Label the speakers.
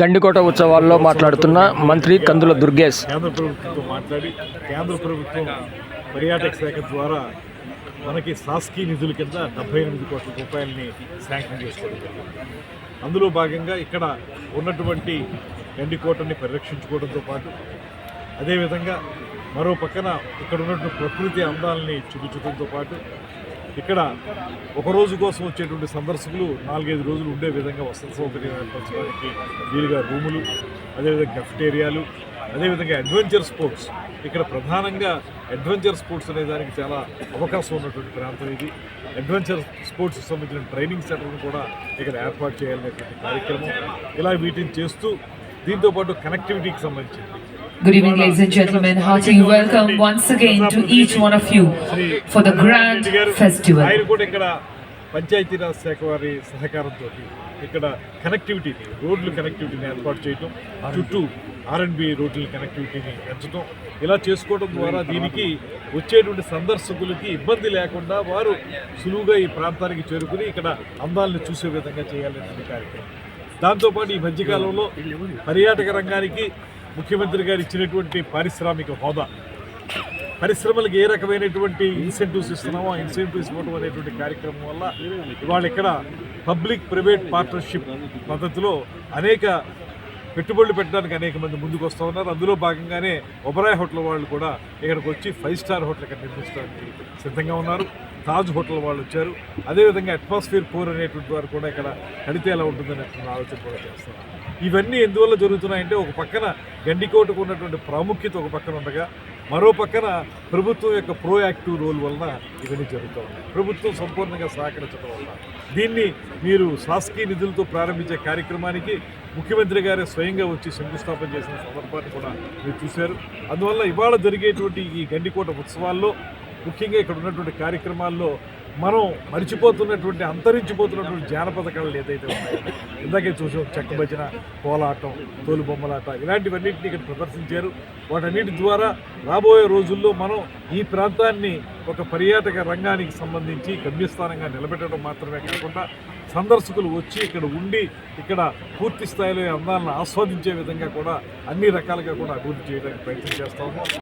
Speaker 1: గండికోట ఉత్సవాల్లో మాట్లాడుతున్న మంత్రి కందుల దుర్గేష్.
Speaker 2: కేంద్ర ప్రభుత్వంతో మాట్లాడి కేంద్ర ప్రభుత్వం పర్యాటక శాఖ ద్వారా మనకి సాస్కీ నిధుల కింద డెబ్బై ఎనిమిది కోట్ల రూపాయలని శాంక్షన్ చేసుకోవడం జరిగింది. అందులో భాగంగా ఇక్కడ ఉన్నటువంటి గండికోటని పరిరక్షించుకోవడంతో పాటు అదేవిధంగా మరో పక్కన ఇక్కడ ఉన్నటువంటి ప్రకృతి అందాలని చూపించడంతో పాటు ఇక్కడ ఒక రోజు కోసం వచ్చేటువంటి సందర్శకులు నాలుగైదు రోజులు ఉండే విధంగా వసతి సౌకర్యం ఏర్పరచడానికి వీలుగా రూములు అదేవిధంగా కెఫ్టేరియాలు అదేవిధంగా అడ్వెంచర్ స్పోర్ట్స్ ఇక్కడ ప్రధానంగా అడ్వెంచర్ స్పోర్ట్స్ అనే దానికి చాలా అవకాశం ఉన్నటువంటి ప్రాంతం ఇది. అడ్వెంచర్ స్పోర్ట్స్ సంబంధించిన ట్రైనింగ్ సెంటర్ను కూడా ఇక్కడ ఏర్పాటు చేయాలనేటువంటి కార్యక్రమం. ఇలా వీటిని చేస్తూ దీంతోపాటు కనెక్టివిటీకి సంబంధించింది.
Speaker 3: Good evening, ladies and gentlemen. Hearty welcome once again to each one of you for the grand festival.
Speaker 2: ఆయన కూడా ఇక్కడ పంచాయతీరాజ్ శాఖ వారి సహకారంతో ఇక్కడ కనెక్టివిటీని రోడ్లు కనెక్టివిటీని ఏర్పాటు చేయటం చుట్టూ ఆర్ఎన్బి రోడ్ల కనెక్టివిటీని పెంచడం ఇలా చేసుకోవడం ద్వారా దీనికి వచ్చేటువంటి సందర్శకులకి ఇబ్బంది లేకుండా వారు సులువుగా ఈ ప్రాంతానికి చేరుకుని ఇక్కడ అందాలను చూసే విధంగా చేయాలనేటువంటి కార్యక్రమం దాంతోపాటు ఈ మధ్యకాలంలో పర్యాటక రంగానికి ముఖ్యమంత్రి గారు ఇచ్చినటువంటి పారిశ్రామిక హోదా. పరిశ్రమలకు ఏ రకమైనటువంటి ఇన్సెంటివ్స్ ఇస్తున్నామో ఆ ఇన్సెంటివ్స్ ఇవ్వడం అనేటువంటి కార్యక్రమం వల్ల ఇవాళ ఇక్కడ పబ్లిక్ ప్రైవేట్ పార్ట్నర్షిప్ పద్ధతిలో అనేక పెట్టుబడులు పెట్టడానికి అనేక మంది ముందుకు వస్తూ ఉన్నారు. అందులో భాగంగానే ఒబరాయ్ హోటల్ వాళ్ళు కూడా ఇక్కడికి వచ్చి ఫైవ్ స్టార్ హోటల్ ఇక్కడ నిర్మించడానికి సిద్ధంగా ఉన్నారు. తాజ్ హోటల్ వాళ్ళు వచ్చారు. అదేవిధంగా అట్మాస్ఫియర్ పూర్ అనేటువంటి వారు కూడా ఇక్కడ కడితే ఎలా ఉంటుందనేటువంటి ఆలోచన కూడా చేస్తున్నారు. ఇవన్నీ ఎందువల్ల జరుగుతున్నాయంటే ఒక పక్కన గండికోటకు ఉన్నటువంటి ప్రాముఖ్యత ఒక పక్కన ఉండగా మరో పక్కన ప్రభుత్వం యొక్క ప్రోయాక్టివ్ రోల్ వలన ఇవన్నీ జరుగుతూ ఉన్నాయి. ప్రభుత్వం సంపూర్ణంగా సహకరించడం వల్ల దీన్ని మీరు శాసకీయ నిధులతో ప్రారంభించే కార్యక్రమానికి ముఖ్యమంత్రి గారే స్వయంగా వచ్చి శంకుస్థాపన చేసిన సందర్భాన్ని కూడా మీరు చూశారు. అందువల్ల ఇవాళ జరిగేటువంటి ఈ గండికోట ఉత్సవాల్లో ముఖ్యంగా ఇక్కడ ఉన్నటువంటి కార్యక్రమాల్లో మనం మర్చిపోతున్నటువంటి అంతరించిపోతున్నటువంటి జానపద కళలు ఏదైతే ఉన్నాయో ఇందాకే చూసాం చెక్క కోలాటం తోలుబొమ్మలాట ఇలాంటివన్నింటినీ ఇక్కడ ప్రదర్శించారు. వాటన్నిటి ద్వారా రాబోయే రోజుల్లో మనం ఈ ప్రాంతాన్ని ఒక పర్యాటక రంగానికి సంబంధించి గమ్యస్థానంగా నిలబెట్టడం మాత్రమే కాకుండా సందర్శకులు వచ్చి ఇక్కడ ఉండి ఇక్కడ పూర్తి స్థాయిలో అందాలను ఆస్వాదించే విధంగా కూడా అన్ని రకాలుగా కూడా అభివృద్ధి చేయడానికి ప్రయత్నం చేస్తాము